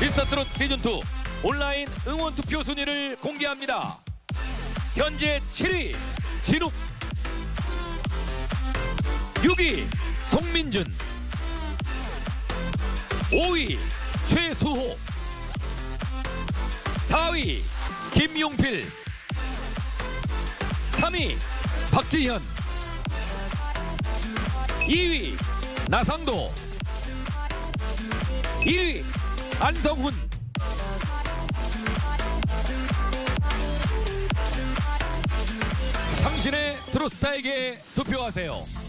미스터트롯 시즌2 온라인 응원 투표 순위를 공개합니다. 현재 7위 진욱 6위 송민준 5위 최수호 4위 김용필 3위 박지현 2위 나상도 1위 안성훈 당신의 트로스타에게 투표하세요.